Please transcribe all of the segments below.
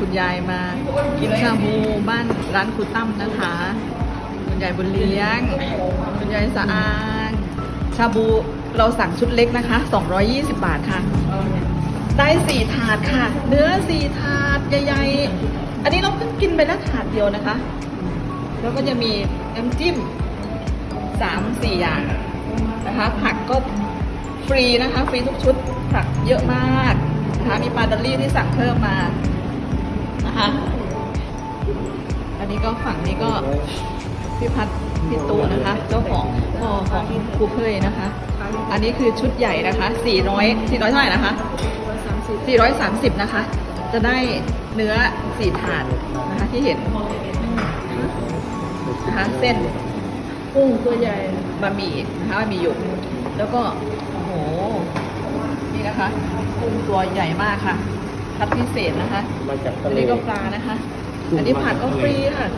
คุณยายมากินชาบูบ้านร้านครูตั้มนะคะ คุณยายบุญเลี้ยง คุณยายสะอางชาบูเราสั่งชุดเล็กนะคะ 220 บาทค่ะ ได้สี่ถาดค่ะ เนื้อสี่ถาดใหญ่ๆ อันนี้เราเพิ่งกินไปแล้วถาดเดียวนะคะ แล้วก็จะมีน้ำจิ้มสามสี่อย่างนะคะ ผักก็ฟรีนะคะ ฟรีทุกชุดผักเยอะมากนะคะมีปลาดอลลี่ที่สั่งเพิ่มมา พี่พัดพี่ตูนะคะ เจ้าของพ่อของครูเพยนะคะ อันนี้คือชุดใหญ่นะคะ 400 400เท่าไหร่นะคะ 430 นะคะ จะได้เนื้อสี่ถาดนะคะที่เห็นนะคะเส้นกุ้งตัวใหญ่บะหมี่นะคะบะหมี่หยกแล้วก็โอ้โหนี่นะคะกุ้งตัวใหญ่มากค่ะ คัดพิเศษนะคะมาจากอัทะนเล นี้ก็ปลานะคะ อันนี้ผัดก็ฟรีค่ะ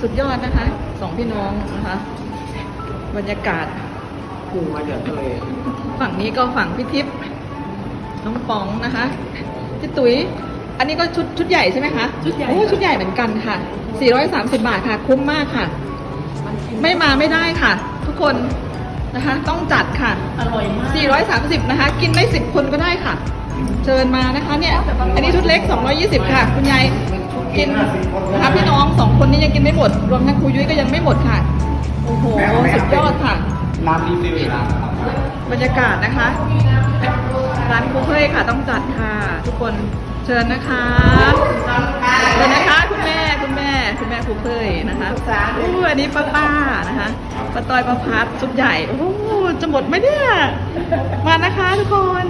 สุดยอดนะคะ สองพี่น้องนะคะ บรรยากาศ กุ้งมาจากทะเลฝั่งนี้ก็ฝั่งพี่ทิพย์น้องป๋องนะคะพี่ตุ๋ย อันนี้ก็ชุดชุดใหญ่ใช่ไหมคะชุดใหญ่ โอ้ชุดใหญ่เหมือนกันค่ะ 430 บาทค่ะ คุ้มมากค่ะ ไม่มาไม่ได้ค่ะ ทุกคนนะคะ ต้องจัดค่ะ อร่อยมาก430นะคะ กินได้ 10 คนก็ได้ค่ะ เชิญมานะคะเนี่ย อันนี้ชุดเล็ก 220 ค่ะ คุณยายกินนะคะพี่น้องสองคนนี้ยังกินไม่หมด รวมทั้งครูยุ้ยก็ยังไม่หมดค่ะ โอ้โห สุดยอดค่ะ น้ำรีฟิลอีกแล้วบรรยากาศนะคะ ร้านครูเพยค่ะต้องจัดค่ะ ทุกคนเชิญนะคะเชิญนะคะคุณแม่คุณแม่คุณแม่ครูเพยนะคะอู้อันนี้ป้าป้านะคะป้าต้อยป้าพัดชุดใหญ่โอ้โหจะหมดไหมเนี่ย มานะคะทุกคน